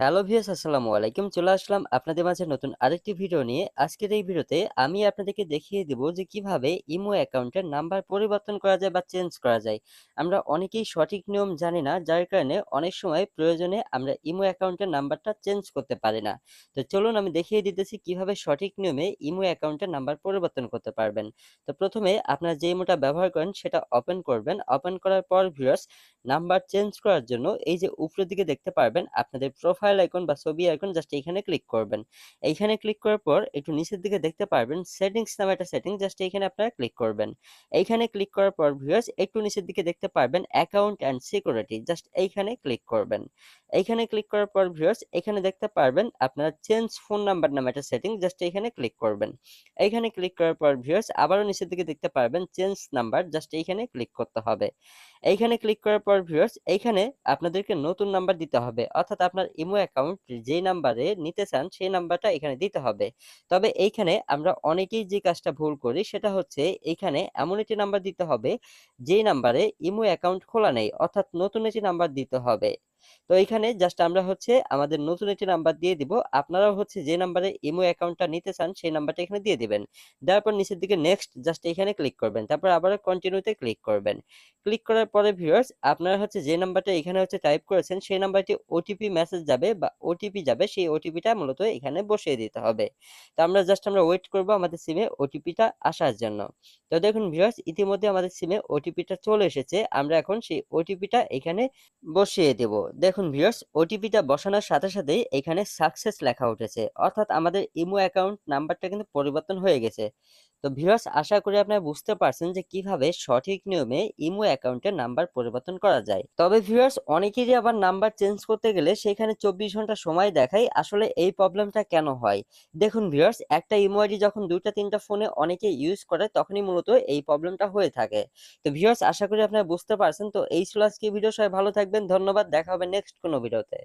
Hello viewers, আসসালামু আলাইকুম। চলে আসলাম আপনাদের মাঝে নতুন আরেকটি ভিডিও নিয়ে। আজকের এই ভিডিওতে আমি আপনাদেরকে দেখিয়ে দেব যে কীভাবে ইমো অ্যাকাউন্টের নাম্বার পরিবর্তন করা যায় বা চেঞ্জ করা যায়। আমরা অনেকেই সঠিক নিয়ম জানি না, যার কারণে অনেক সময় প্রয়োজনে আমরা ইমো অ্যাকাউন্টের নাম্বারটা চেঞ্জ করতে পারি না। তো চলুন আমি দেখিয়ে দিতেছি কীভাবে সঠিক নিয়মে ইমো অ্যাকাউন্টের নাম্বার পরিবর্তন করতে পারবেন। তো প্রথমে আপনারা যে ইমোটা ব্যবহার করেন সেটা ওপেন করবেন। ওপেন করার পর ভিউয়ার্স নাম্বার চেঞ্জ করার জন্য এই যে উপরের দিকে দেখতে পারবেন, আপনাদের প্রোফাইল আইকন বা ছবি আইকন জাস্ট এইখানে ক্লিক করবেন। এইখানে ক্লিক করার পর একটু নিচের দিকে দেখতে পারবেন সেটিংস নামে একটা সেটিং জাস্ট এইখানে আপনারা ক্লিক করবেন। এইখানে ক্লিক করার পর ভিউয়ার্স একটু নিচের দিকে দেখতে পারবেন অ্যাকাউন্ট অ্যান্ড সিকিউরিটি জাস্ট এইখানে ক্লিক করবেন। এইখানে ক্লিক করার পর ভিউয়ার্স এখানে দেখতে পারবেন, আপনারা চেঞ্জ ফোন নাম্বার নামে একটা সেটিং জাস্ট এইখানে ক্লিক করবেন। এইখানে ক্লিক করার পর ভিউয়ার্স আবারও নিচের দিকে দেখতে পারবেন চেঞ্জ নাম্বার জাস্ট এইখানে ক্লিক করতে হবে। এইখানে ক্লিক করার পর ভিউয়ার্স এইখানে আপনাদেরকে নতুন নাম্বার দিতে হবে। অর্থাৎ আপনার ইমো অ্যাকাউন্ট যে নাম্বারে নিতে চান, সেই নাম্বারটা এখানে দিতে হবে। তবে এইখানে আমরা অনেকেই যে কাজটা ভুল করি, সেটা হচ্ছে এইখানে এমন একটি নাম্বার দিতে হবে যেই নাম্বারে ইমো অ্যাকাউন্ট খোলা নেই। অর্থাৎ নতুন একটি নাম্বার দিতে হবে। তো এখানে জাস্ট আমরা হচ্ছে আমাদের নতুন একটি নাম্বার দিয়ে দিব। আপনারাও হচ্ছে যে নাম্বারে ইমো অ্যাকাউন্টটা নিতে চান, সেই নাম্বারটা এখানে দিয়ে দিবেন। দেওয়ার পর নিচের দিকে নেক্সট জাস্ট এখানে ক্লিক করবেন। তারপর আবার কন্টিনিউতে ক্লিক করবেন। ক্লিক করার পরে ভিউয়ার্স আপনারা হচ্ছে যে নাম্বারটা এখানে হচ্ছে টাইপ করেছেন, সেই নাম্বারটি ওটিপি মেসেজ যাবে বা ওটিপি যাবে, সেই ওটিপিটা মূলত এখানে বসিয়ে দিতে হবে। তো আমরা জাস্ট আমরা ওয়েট করব আমাদের সিমে ওটিপিটা আসার জন্য। তো দেখুন ভিউয়ার্স ইতিমধ্যে আমাদের সিমে ওটিপিটা চলে এসেছে। আমরা এখন সেই ওটিপিটা এখানে বসিয়ে দেব। দেখুন ভিউয়ার্স ওটিপিটা বসানোর সাথে সাথেই এখানে সাকসেস লেখা উঠেছে। অর্থাৎ আমাদের ইমো অ্যাকাউন্ট নাম্বারটা কিন্তু পরিবর্তন হয়ে গেছে। তো ভিউয়ার্স আশা করি আপনারা বুঝতে পারছেন যে কীভাবে সঠিক নিয়মে ইমো অ্যাকাউন্টের নাম্বার পরিবর্তন করা যায়। তবে ভিউয়ার্স অনেকেরই আবার নাম্বার চেঞ্জ করতে গেলে সেখানে চব্বিশ ঘণ্টা সময় দেখায় আসলে এই প্রবলেমটা কেন হয়? দেখুন ভিউয়ার্স একটা ইমো আইডি যখন দুইটা, তিনটা ফোনে অনেকে ইউজ করে, তখনই মূলত এই প্রবলেমটা হয়ে থাকে। তো ভিউয়ার্স আশা করি আপনারা বুঝতে পারছেন। তো এই ছিল আজকে ভিডিও সবাই ভালো থাকবেন। ধন্যবাদ। দেখা হবে নেক্সট কোনো ভিডিওতে